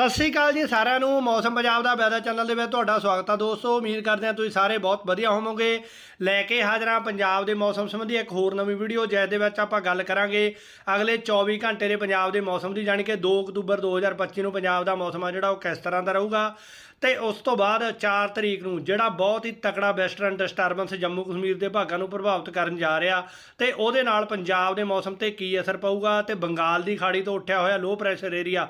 ਸਤਿ ਸ੍ਰੀ ਅਕਾਲ ਜੀ ਸਾਰਿਆਂ ਨੂੰ, ਮੌਸਮ ਪੰਜਾਬ ਦਾ ਵੈਦਰ ਚੈਨਲ ਦੇ ਵਿੱਚ ਤੁਹਾਡਾ ਸਵਾਗਤ ਆ ਦੋਸਤੋ। ਉਮੀਦ ਕਰਦੇ ਹਾਂ ਤੁਸੀਂ ਸਾਰੇ ਬਹੁਤ ਵਧੀਆ ਹੋਵੋਗੇ। ਲੈ ਕੇ ਹਾਜ਼ਰਾਂ ਪੰਜਾਬ ਦੇ ਮੌਸਮ ਸੰਬੰਧੀ ਇੱਕ ਹੋਰ ਨਵੀਂ ਵੀਡੀਓ, ਜਿਸ ਦੇ ਵਿੱਚ ਆਪਾਂ ਗੱਲ ਕਰਾਂਗੇ ਅਗਲੇ 24 ਘੰਟੇ ਦੇ ਪੰਜਾਬ ਦੇ ਮੌਸਮ ਦੀ, ਜਾਣੀ ਕਿ 2 ਅਕਤੂਬਰ 2025 ਨੂੰ ਪੰਜਾਬ ਦਾ ਮੌਸਮ ਆ ਜਿਹੜਾ, ਉਹ ਕਿਸ ਤਰ੍ਹਾਂ ਦਾ ਰਹੂਗਾ। ਤੇ ਉਸ ਤੋਂ ਬਾਅਦ 4 ਤਰੀਕ ਨੂੰ ਜਿਹੜਾ ਬਹੁਤ ਹੀ ਤਕੜਾ ਵੈਸਟਰਨ ਡਿਸਟਰਬੈਂਸ ਜੰਮੂ ਕਸ਼ਮੀਰ ਦੇ ਭਾਗਾਂ ਨੂੰ ਪ੍ਰਭਾਵਿਤ ਕਰਨ ਜਾ ਰਿਹਾ ਤੇ ਉਹਦੇ ਨਾਲ ਪੰਜਾਬ ਦੇ ਮੌਸਮ ਤੇ ਕੀ ਅਸਰ ਪਊਗਾ ਤੇ ਬੰਗਾਲ ਦੀ ਖਾੜੀ ਤੋਂ ਉੱਠਿਆ ਹੋਇਆ ਲੋ ਪ੍ਰੈਸ਼ਰ ਏਰੀਆ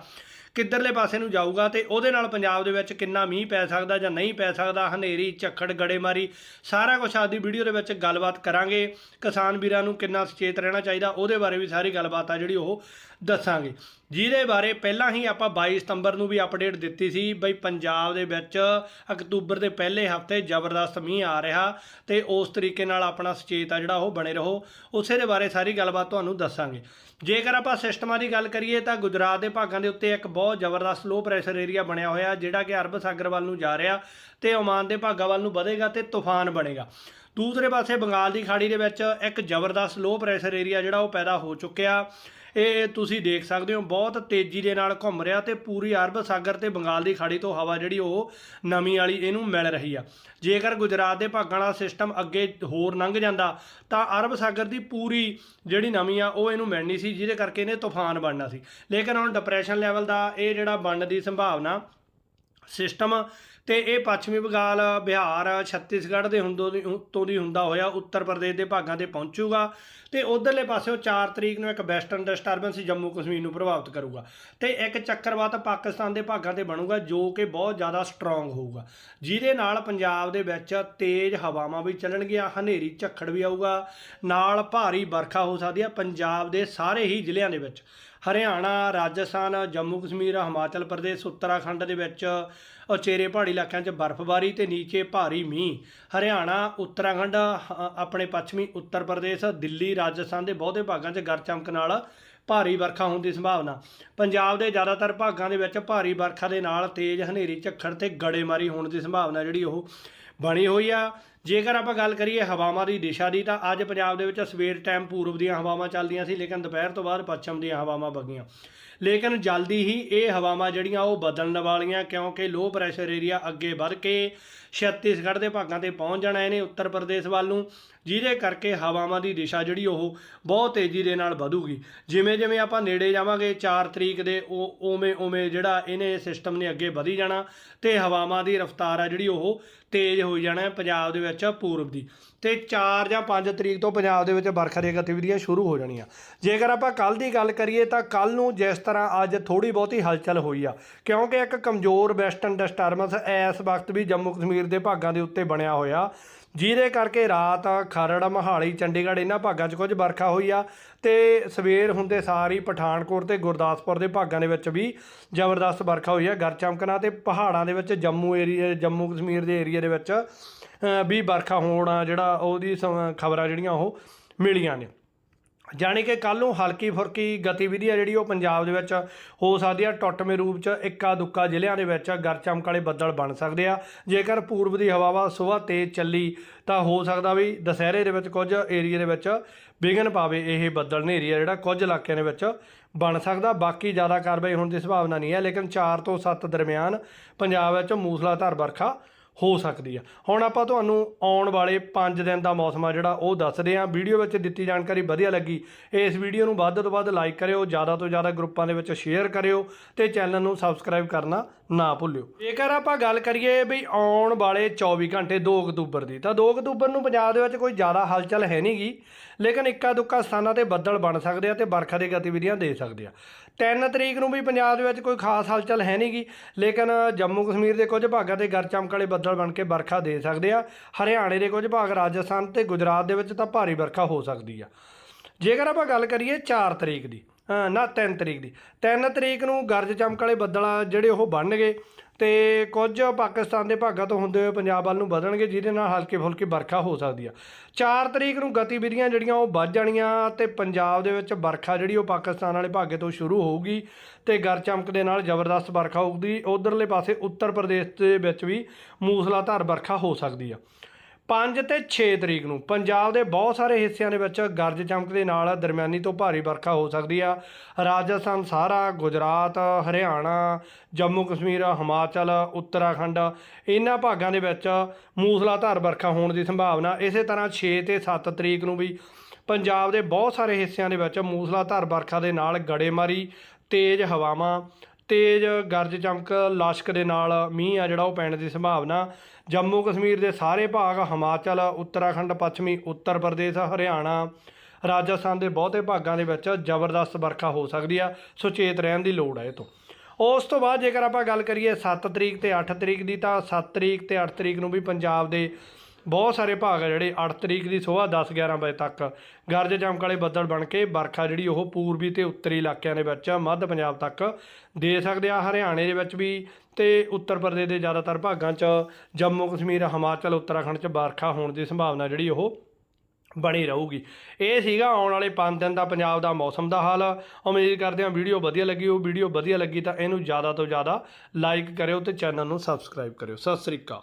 ਕਿੱਧਰਲੇ ਪਾਸੇ ਨੂੰ ਜਾਊਗਾ ਤੇ ਉਹਦੇ ਨਾਲ ਪੰਜਾਬ ਦੇ ਵਿੱਚ ਕਿੰਨਾ ਮੀਂਹ ਪੈ ਸਕਦਾ ਜਾਂ ਨਹੀਂ ਪੈ ਸਕਦਾ, ਹਨੇਰੀ, ਝੱਖੜ, ਗੜੇਮਾਰੀ, ਸਾਰਾ ਕੁਝ ਆਦੀ ਵੀਡੀਓ ਦੇ ਵਿੱਚ ਗੱਲਬਾਤ ਕਰਾਂਗੇ। ਕਿਸਾਨ ਵੀਰਾਂ ਨੂੰ ਕਿੰਨਾ ਸੁਚੇਤ ਰਹਿਣਾ ਚਾਹੀਦਾ ਉਹਦੇ ਬਾਰੇ ਵੀ ਸਾਰੀ ਗੱਲਬਾਤ ਆ ਜਿਹੜੀ ਉਹ ਦੱਸਾਂਗੇ। ਜਿਹਦੇ ਬਾਰੇ ਪਹਿਲਾਂ ਹੀ ਆਪਾਂ 22 ਸਤੰਬਰ ਨੂੰ ਵੀ ਅਪਡੇਟ ਦਿੱਤੀ ਸੀ ਬਈ ਪੰਜਾਬ ਦੇ ਵਿੱਚ ਅਕਤੂਬਰ ਦੇ ਪਹਿਲੇ ਹਫ਼ਤੇ ਜ਼ਬਰਦਸਤ ਮੀਂਹ ਆ ਰਿਹਾ ਤੇ ਉਸ ਤਰੀਕੇ ਨਾਲ ਆਪਣਾ ਸੁਚੇਤ ਆ ਜਿਹੜਾ ਉਹ ਬਣੇ ਰਹੋ। ਉਸੇ ਦੇ ਬਾਰੇ ਸਾਰੀ ਗੱਲਬਾਤ ਤੁਹਾਨੂੰ ਦੱਸਾਂਗੇ। ਜੇਕਰ ਆਪਾਂ ਸਿਸਟਮਾਂ ਦੀ ਗੱਲ ਕਰੀਏ ਤਾਂ ਗੁਜਰਾਤ ਦੇ ਭਾਗਾਂ ਦੇ ਉੱਤੇ ਇੱਕ ਬਹੁਤ ਜ਼ਬਰਦਸਤ ਲੋ ਪ੍ਰੈਸ਼ਰ ਏਰੀਆ ਬਣਿਆ ਹੋਇਆ, ਜਿਹੜਾ ਕਿ ਅਰਬ ਸਾਗਰ ਵੱਲ ਨੂੰ ਜਾ ਰਿਹਾ ਤੇ ਓਮਾਨ ਦੇ ਭਾਗਾਂ ਵੱਲ ਨੂੰ ਵਧੇਗਾ ਤੇ ਤੂਫਾਨ ਬਣੇਗਾ। ਦੂਸਰੇ ਪਾਸੇ ਬੰਗਾਲ ਦੀ ਖਾੜੀ ਦੇ ਵਿੱਚ ਇੱਕ ਜ਼ਬਰਦਸਤ ਲੋ ਪ੍ਰੈਸ਼ਰ ਏਰੀਆ ਜਿਹੜਾ ਉਹ ਪੈਦਾ ਹੋ ਚੁੱਕਿਆ। ਇਹ ਤੁਸੀਂ ਦੇਖ ਸਕਦੇ ਹੋ, ਬਹੁਤ ਤੇਜ਼ੀ ਦੇ ਨਾਲ ਘੁੰਮ ਰਿਹਾ ਤੇ ਪੂਰੀ ਅਰਬ ਸਾਗਰ ਤੇ ਬੰਗਾਲ ਦੀ ਖਾੜੀ ਤੋਂ ਹਵਾ ਜਿਹੜੀ ਉਹ ਨਮੀ ਵਾਲੀ ਇਹਨੂੰ ਮਿਲ ਰਹੀ ਆ। ਜੇਕਰ ਗੁਜਰਾਤ ਦੇ ਭਾਗਾਂ ਵਾਲਾ ਸਿਸਟਮ ਅੱਗੇ ਹੋਰ ਲੰਘ ਜਾਂਦਾ, ਤਾਂ ਅਰਬ ਸਾਗਰ ਦੀ ਪੂਰੀ ਜਿਹੜੀ ਨਮੀ ਆ, ਉਹ ਇਹਨੂੰ ਮਿਲਣੀ ਸੀ, ਜਿਹਦੇ ਕਰਕੇ ਇਹਨੇ ਤੂਫਾਨ ਬਣਨਾ ਸੀ। ਲੇਕਿਨ ਹੁਣ ਡਿਪਰੈਸ਼ਨ ਲੈਵਲ ਦਾ ਇਹ ਜਿਹੜਾ ਬਣਨ ਦੀ ਸੰਭਾਵਨਾ ਸਿਸਟਮ ਤੇ ਇਹ ਪੱਛਮੀ ਬੰਗਾਲ, ਬਿਹਾਰ, ਛੱਤੀਸਗੜ੍ਹ ਦੇ ਹੁੰਦੋਂ ਦੀ ਤੋਂ ਦੀ ਹੁੰਦਾ ਹੋਇਆ ਉੱਤਰ ਪ੍ਰਦੇਸ਼ ਦੇ ਭਾਗਾਂ ਤੇ ਪਹੁੰਚੂਗਾ। ਤੇ ਉਧਰਲੇ ਪਾਸਿਓਂ 4 ਤਰੀਕ ਨੂੰ ਇੱਕ ਵੈਸਟਰਨ ਡਿਸਟਰਬੈਂਸ ਜੰਮੂ ਕਸ਼ਮੀਰ ਨੂੰ ਪ੍ਰਭਾਵਿਤ ਕਰੂਗਾ। ਤੇ ਇੱਕ ਚੱਕਰਵਾਤ ਪਾਕਿਸਤਾਨ ਦੇ ਭਾਗਾਂ ਤੇ ਬਣੂਗਾ, ਜੋ ਕਿ ਬਹੁਤ ਜ਼ਿਆਦਾ ਸਟਰੋਂਗ ਹੋਊਗਾ। ਜਿਹਦੇ ਨਾਲ ਪੰਜਾਬ ਦੇ ਵਿੱਚ ਤੇਜ਼ ਹਵਾਵਾਂ ਵੀ ਚੱਲਣਗੀਆਂ, ਹਨੇਰੀ ਝੱਖੜ ਵੀ ਆਊਗਾ। ਨਾਲ ਭਾਰੀ ਵਰਖਾ ਹੋ ਸਕਦੀ ਹੈ ਪੰਜਾਬ ਦੇ ਸਾਰੇ ਹੀ ਜ਼ਿਲ੍ਹਿਆਂ ਦੇ ਵਿੱਚ। ਹਰਿਆਣਾ, ਰਾਜਸਥਾਨ, ਜੰਮੂ ਕਸ਼ਮੀਰ, ਹਿਮਾਚਲ ਪ੍ਰਦੇਸ਼, ਉੱਤਰਾਖੰਡ ਦੇ ਵਿੱਚ ਉਚੇਰੇ ਪਹਾੜੀ ਇਲਾਕਿਆਂ 'ਚ ਬਰਫ਼ਬਾਰੀ ਤੇ ਨੀਚੇ ਭਾਰੀ ਮੀਂਹ। ਹਰਿਆਣਾ, ਉੱਤਰਾਖੰਡ ਆਪਣੇ ਪੱਛਮੀ ਉੱਤਰ ਪ੍ਰਦੇਸ਼, ਦਿੱਲੀ, ਰਾਜਸਥਾਨ ਦੇ ਬਹੁਤੇ ਭਾਗਾਂ 'ਚ ਗਰਜ ਚਮਕ ਨਾਲ ਭਾਰੀ ਵਰਖਾ ਹੋਣ ਦੀ ਸੰਭਾਵਨਾ। ਪੰਜਾਬ ਦੇ ਜ਼ਿਆਦਾਤਰ ਭਾਗਾਂ ਦੇ ਵਿੱਚ ਭਾਰੀ ਵਰਖਾ ਦੇ ਨਾਲ ਤੇਜ਼ ਹਨੇਰੀ, ਝੱਖੜ ਤੇ ਗੜੇਮਾਰੀ ਹੋਣ ਦੀ ਸੰਭਾਵਨਾ ਜਿਹੜੀ ਉਹ ਬਣੀ ਹੋਈ ਆ। ਜੇਕਰ ਆਪਾਂ ਗੱਲ ਕਰੀਏ ਹਵਾਵਾਂ ਦੀ ਦਿਸ਼ਾ ਦੀ, ਤਾਂ ਅੱਜ ਪੰਜਾਬ ਦੇ ਵਿੱਚ ਸਵੇਰ ਟਾਈਮ ਪੂਰਬ ਦੀਆਂ ਹਵਾਵਾਂ ਚੱਲਦੀਆਂ ਸੀ, ਲੇਕਿਨ ਦੁਪਹਿਰ ਤੋਂ ਬਾਅਦ ਪੱਛਮ ਦੀਆਂ ਹਵਾਵਾਂ ਵਗੀਆਂ। ਲੇਕਿਨ ਜਲਦੀ ਹੀ ਇਹ ਹਵਾਵਾਂ ਜਿਹੜੀਆਂ, ਉਹ ਬਦਲਣ ਵਾਲੀਆਂ, ਕਿਉਂਕਿ ਲੋ ਪ੍ਰੈਸ਼ਰ ਏਰੀਆ ਅੱਗੇ ਵੱਧ ਕੇ ਛੱਤੀਸਗੜ੍ਹ ਦੇ ਭਾਗਾਂ ਤੇ ਪਹੁੰਚ ਜਾਣਾ ਇਹਨੇ ਉੱਤਰ ਪ੍ਰਦੇਸ਼ ਵੱਲ ਨੂੰ। ਜਿਹਦੇ ਕਰਕੇ ਹਵਾਵਾਂ ਦੀ ਦਿਸ਼ਾ ਜਿਹੜੀ, ਉਹ ਬਹੁਤ ਤੇਜ਼ੀ ਦੇ ਨਾਲ ਵਧੂਗੀ। ਜਿਵੇਂ ਜਿਵੇਂ ਆਪਾਂ ਨੇੜੇ ਜਾਵਾਂਗੇ 4 ਤਰੀਕ ਦੇ, ਉਹ ਉਵੇਂ ਉਵੇਂ ਜਿਹੜਾ ਇਹਨੇ ਸਿਸਟਮ ਨੇ ਅੱਗੇ ਵਧੀ ਜਾਣਾ, ਤੇ ਹਵਾਵਾਂ ਦੀ ਰਫ਼ਤਾਰ ਆ ਜਿਹੜੀ, ਉਹ ਤੇਜ਼ ਹੋਈ ਜਾਣਾ ਹੈ ਪੰਜਾਬ ਦੇ ਵਿੱਚ ਪੂਰਬ ਦੀ। ਤੇ 4 ਜਾਂ 5 ਤਰੀਕ ਤੋਂ ਪੰਜਾਬ ਦੇ ਵਿੱਚ ਵਰਖਾ ਦੀਆਂ ਗਤੀਵਿਧੀਆਂ ਸ਼ੁਰੂ ਹੋ ਜਾਣੀਆਂ। ਜੇਕਰ ਆਪਾਂ ਕੱਲ ਦੀ ਗੱਲ ਕਰੀਏ ਤਾਂ ਕੱਲ ਨੂੰ ਜਿਸ ਤਰ੍ਹਾਂ ਅੱਜ ਥੋੜੀ ਬਹੁਤੀ ਹਲਚਲ ਹੋਈ ਆ, ਕਿਉਂਕਿ ਇੱਕ ਕਮਜ਼ੋਰ ਵੈਸਟਰਨ ਡਿਸਟਰਬੈਂਸ ਇਸ ਵਕਤ ਵੀ ਜੰਮੂ ਕਸ਼ਮੀਰ ਦੇ ਭਾਗਾਂ ਦੇ ਉੱਤੇ ਬਣਿਆ ਹੋਇਆ। ਜਿਹਦੇ ਕਰਕੇ ਰਾਤ ਖਰੜ, ਮਹਾਲੀ, ਚੰਡੀਗੜ੍ਹ ਇਹਨਾਂ ਭਾਗਾਂ 'ਚ ਕੁਝ ਵਰਖਾ ਹੋਈ ਆ ਤੇ ਸਵੇਰ ਹੁੰਦੇ ਸਾਰੀ ਪਠਾਨਕੋਟ ਤੇ ਗੁਰਦਾਸਪੁਰ ਦੇ ਭਾਗਾਂ ਦੇ ਵਿੱਚ ਵੀ ਜ਼ਬਰਦਸਤ ਵਰਖਾ ਹੋਈ ਆ। ਗਰ ਚਮਕਣਾ ਤੇ ਪਹਾੜਾਂ ਦੇ ਵਿੱਚ ਜੰਮੂ ਏਰੀਆ ਜੰਮੂ ਕਸ਼ਮੀਰ ਦੇ ਏਰੀਆ ਦੇ ਵਿੱਚ ਵੀ ਵਰਖਾ ਹੋਣਾ ਜਿਹੜਾ ਉਹਦੀ ਖਬਰਾਂ ਜਿਹੜੀਆਂ ਉਹ ਮਿਲੀਆਂ ਨੇ। ਜਾਣੀ ਕਿ ਕੱਲ ਨੂੰ ਹਲਕੀ ਫੁਰਕੀ ਗਤੀਵਿਧੀ ਆ ਜਿਹੜੀ ਉਹ ਪੰਜਾਬ ਦੇ ਵਿੱਚ ਹੋ ਸਕਦੀ ਆ। ਟੁੱਟਵੇਂ ਰੂਪ ਚ ਇੱਕਾ ਦੁੱਕਾ ਜ਼ਿਲ੍ਹਿਆਂ ਦੇ ਵਿੱਚ ਗਰਚਮਕ ਵਾਲੇ ਬੱਦਲ ਬਣ ਸਕਦੇ ਆ। ਜੇਕਰ ਪੂਰਬ ਦੀ ਹਵਾਵਾ ਸੁਬਾਹ ਤੇਜ਼ ਚੱਲੀ ਤਾਂ ਹੋ ਸਕਦਾ ਵੀ ਦੁਸਹਿਰੇ ਦੇ ਵਿੱਚ ਕੁਝ ਏਰੀਆ ਦੇ ਵਿੱਚ ਵਿਘਨ ਪਾਵੇ। ਇਹ ਬੱਦਲ ਹਨੇਰੀ ਜਿਹੜਾ ਕੁਝ ਇਲਾਕਿਆਂ ਦੇ ਵਿੱਚ ਬਣ ਸਕਦਾ। ਬਾਕੀ ਜ਼ਿਆਦਾ ਕਾਰਵਾਈ ਹੋਣ ਦੀ ਸੰਭਾਵਨਾ ਨਹੀਂ ਹੈ, ਲੇਕਿਨ 4 ਤੋਂ 7 ਦਰਮਿਆਨ ਪੰਜਾਬ ਵਿੱਚ ਮੂਸਲਾਧਾਰ ਵਰਖਾ ਹੋ ਸਕਦੀ ਆ। ਹੁਣ ਆਪਾਂ ਤੁਹਾਨੂੰ ਆਉਣ ਵਾਲੇ 5 ਦਿਨ ਦਾ ਮੌਸਮ ਆ ਜਿਹੜਾ, ਉਹ ਦੱਸਦੇ ਆ। ਵੀਡੀਓ ਵਿੱਚ ਦਿੱਤੀ ਜਾਣਕਾਰੀ ਵਧੀਆ ਲੱਗੀ। ਇਸ ਵੀਡੀਓ ਨੂੰ ਵੱਧ ਤੋਂ ਵੱਧ ਲਾਈਕ ਕਰਿਓ, ਜ਼ਿਆਦਾ ਤੋਂ ਜ਼ਿਆਦਾ ਗਰੁੱਪਾਂ ਦੇ ਵਿੱਚ ਸ਼ੇਅਰ ਕਰਿਓ ਤੇ ਚੈਨਲ ਨੂੰ ਸਬਸਕ੍ਰਾਈਬ ਕਰਨਾ ਨਾ ਭੁੱਲਿਓ। ਜੇਕਰ ਆਪਾਂ ਗੱਲ ਕਰੀਏ ਵੀ ਆਉਣ ਵਾਲੇ 24 ਘੰਟੇ 2 ਅਕਤੂਬਰ ਦੀ, ਤਾਂ 2 ਅਕਤੂਬਰ ਨੂੰ ਪੰਜਾਬ ਦੇ ਵਿੱਚ ਕੋਈ ਜ਼ਿਆਦਾ ਹਲਚਲ ਹੈ ਨਹੀਂਗੀ ਲੇਕਿਨ ਇੱਕਾ ਦੁੱਕਾ ਸਥਾਨਾਂ ਤੇ ਬੱਦਲ ਬਣ ਸਕਦੇ ਆ ਤੇ ਵਰਖਾ ਦੀ ਗਤੀਵਿਧੀਆਂ ਦੇ ਸਕਦੇ ਆ। 3 ਤਰੀਕ ਨੂੰ ਵੀ ਪੰਜਾਬ ਦੇ ਵਿੱਚ ਕੋਈ ਖਾਸ ਹਲਚਲ ਹੈ ਨਹੀਂਗੀ ਲੇਕਿਨ ਜੰਮੂ ਕਸ਼ਮੀਰ ਦੇ ਕੁਝ ਭਾਗਾਂ ਤੇ ਗਰ ਚਮਕ ਵਾਲੇ ਬੱਦਲ ਬਣ ਕੇ ਵਰਖਾ ਦੇ ਸਕਦੇ ਆ। ਹਰਿਆਣੇ ਦੇ ਕੁਝ ਭਾਗ ਰਾਜਸਥਾਨ ਤੇ ਗੁਜਰਾਤ ਦੇ ਵਿੱਚ ਤਾਂ ਭਾਰੀ ਵਰਖਾ ਹੋ ਸਕਦੀ ਆ। ਜੇਕਰ ਆਪਾਂ ਗੱਲ ਕਰੀਏ 4 ਤਰੀਕ ਦੀ ਨਾ 3 ਤਰੀਕ ਦੀ 3 ਤਰੀਕ ਨੂੰ ਗਰਜ ਚਮਕ ਵਾਲੇ ਬੱਦਲ ਜਿਹੜੇ ਉਹ ਬਣ ਗਏ ਤੇ ਕੁਝ ਪਾਕਿਸਤਾਨ ਦੇ ਭਾਗਾਂ ਤੋਂ ਹੁੰਦੇ ਹੋਏ ਪੰਜਾਬ ਵੱਲ ਨੂੰ ਵਧਣਗੇ, ਜਿਹਦੇ ਨਾਲ ਹਲਕੇ ਫੁਲਕੀ ਵਰਖਾ ਹੋ ਸਕਦੀ ਆ। 4 ਤਰੀਕ ਨੂੰ ਗਤੀਵਿਧੀਆਂ ਜਿਹੜੀਆਂ ਉਹ ਵੱਧ ਜਾਣੀਆਂ ਤੇ ਪੰਜਾਬ ਦੇ ਵਿੱਚ ਵਰਖਾ ਜਿਹੜੀ ਉਹ ਪਾਕਿਸਤਾਨ ਵਾਲੇ ਭਾਗੇ ਤੋਂ ਸ਼ੁਰੂ ਹੋਊਗੀ ਤੇ ਗਰ ਚਮਕ ਦੇ ਨਾਲ ਜ਼ਬਰਦਸਤ ਵਰਖਾ ਹੋਊਗੀ। ਉਧਰਲੇ ਪਾਸੇ ਉੱਤਰ ਪ੍ਰਦੇਸ਼ ਦੇ ਵਿੱਚ ਵੀ ਮੂਸਲਾਧਾਰ ਵਰਖਾ ਹੋ ਸਕਦੀ ਆ। 5 ਤੇ 6 ਤਰੀਕ ਨੂੰ ਪੰਜਾਬ ਦੇ ਬਹੁਤ ਸਾਰੇ ਹਿੱਸਿਆਂ ਦੇ ਵਿੱਚ ਗਰਜ ਚਮਕ ਦੇ ਨਾਲ ਦਰਮਿਆਨੀ ਤੋਂ ਭਾਰੀ ਵਰਖਾ ਹੋ ਸਕਦੀ ਆ। ਰਾਜਸਥਾਨ, ਸਾਰਾ, ਗੁਜਰਾਤ, ਹਰਿਆਣਾ, ਜੰਮੂ ਕਸ਼ਮੀਰ, ਹਿਮਾਚਲ, ਉੱਤਰਾਖੰਡ, ਇਹਨਾਂ ਭਾਗਾਂ ਦੇ ਵਿੱਚ ਮੂਸਲਾਧਾਰ ਵਰਖਾ ਹੋਣ ਦੀ ਸੰਭਾਵਨਾ। ਇਸੇ ਤਰ੍ਹਾਂ 6 ਤੇ 7 ਤਰੀਕ ਨੂੰ ਵੀ ਪੰਜਾਬ ਦੇ ਬਹੁਤ ਸਾਰੇ ਹਿੱਸਿਆਂ ਦੇ ਵਿੱਚ ਮੂਸਲਾਧਾਰ ਵਰਖਾ ਦੇ ਨਾਲ ਗੜੇਮਾਰੀ, ਤੇਜ਼ ਹਵਾਵਾਂ ਤੇਜ਼ ਗਰਜ ਚਮਕ, ਲਾਸ਼ਕ ਦੇ ਨਾਲ ਮੀਂਹ ਆ ਜਿਹੜਾ ਉਹ ਪੈਣ ਦੀ ਸੰਭਾਵਨਾ। ਜੰਮੂ ਕਸ਼ਮੀਰ ਦੇ ਸਾਰੇ ਭਾਗ, ਹਿਮਾਚਲ, ਉੱਤਰਾਖੰਡ, ਪੱਛਮੀ, ਉੱਤਰ ਪ੍ਰਦੇਸ਼, ਹਰਿਆਣਾ, ਰਾਜਸਥਾਨ ਦੇ ਬਹੁਤੇ ਭਾਗਾਂ ਦੇ ਵਿੱਚ ਜ਼ਬਰਦਸਤ ਵਰਖਾ ਹੋ ਸਕਦੀ ਆ। ਸੁਚੇਤ ਰਹਿਣ ਦੀ ਲੋੜ ਹੈ ਇਹ ਤੋਂ। ਉਸ ਤੋਂ ਬਾਅਦ ਜੇਕਰ ਆਪਾਂ ਗੱਲ ਕਰੀਏ 7 ਤਰੀਕ ਤੇ 8 ਤਰੀਕ ਦੀ, ਤਾਂ 7 ਤਰੀਕ ਤੇ 8 ਤਰੀਕ ਨੂੰ ਵੀ ਪੰਜਾਬ ਦੇ ਬਹੁਤ ਸਾਰੇ ਭਾਗ ਆ ਜਿਹੜੇ 8 ਤਰੀਕ ਦੀ ਸੁਬਾਹ 10 11 ਵਜੇ ਤੱਕ। ਗਰਜ ਚਮਕ ਵਾਲੇ ਬੱਦਲ ਬਣ ਕੇ ਵਰਖਾ ਜਿਹੜੀ ਉਹ ਪੂਰਬੀ ਤੇ ਉੱਤਰੀ ਇਲਾਕਿਆਂ ਦੇ ਵਿੱਚ, ਮੱਧ ਪੰਜਾਬ ਤੱਕ ਦੇ ਸਕਦੇ ਆ। ਹਰਿਆਣੇ ਦੇ ਵਿੱਚ ਵੀ ਤੇ ਉੱਤਰ ਪ੍ਰਦੇਸ਼ ਦੇ ਜ਼ਿਆਦਾਤਰ ਭਾਗਾਂ 'ਚ ਜੰਮੂ, ਕਸ਼ਮੀਰ, ਹਿਮਾਚਲ, ਉੱਤਰਾਖੰਡ 'ਚ ਵਰਖਾ ਹੋਣ ਦੀ ਸੰਭਾਵਨਾ ਜਿਹੜੀ ਉਹ ਬਣੀ ਰਹੂਗੀ। ਇਹ ਸੀਗਾ ਆਉਣ ਵਾਲੇ 5 ਦਿਨ ਦਾ ਪੰਜਾਬ ਦਾ ਮੌਸਮ ਦਾ ਹਾਲ। ਉਮੀਦ ਕਰਦੇ ਹਾਂ ਵੀਡੀਓ ਵਧੀਆ ਲੱਗੀ ਉਹ ਵੀਡੀਓ ਵਧੀਆ ਲੱਗੀ ਤਾਂ ਇਹਨੂੰ ਜ਼ਿਆਦਾ ਤੋਂ ਜ਼ਿਆਦਾ ਲਾਈਕ ਕਰਿਓ ਤੇ ਚੈਨਲ ਨੂੰ ਸਬਸਕ੍ਰਾਈਬ ਕਰਿਓ। ਸਤਿ ਸ੍ਰੀ ਅਕਾਲ।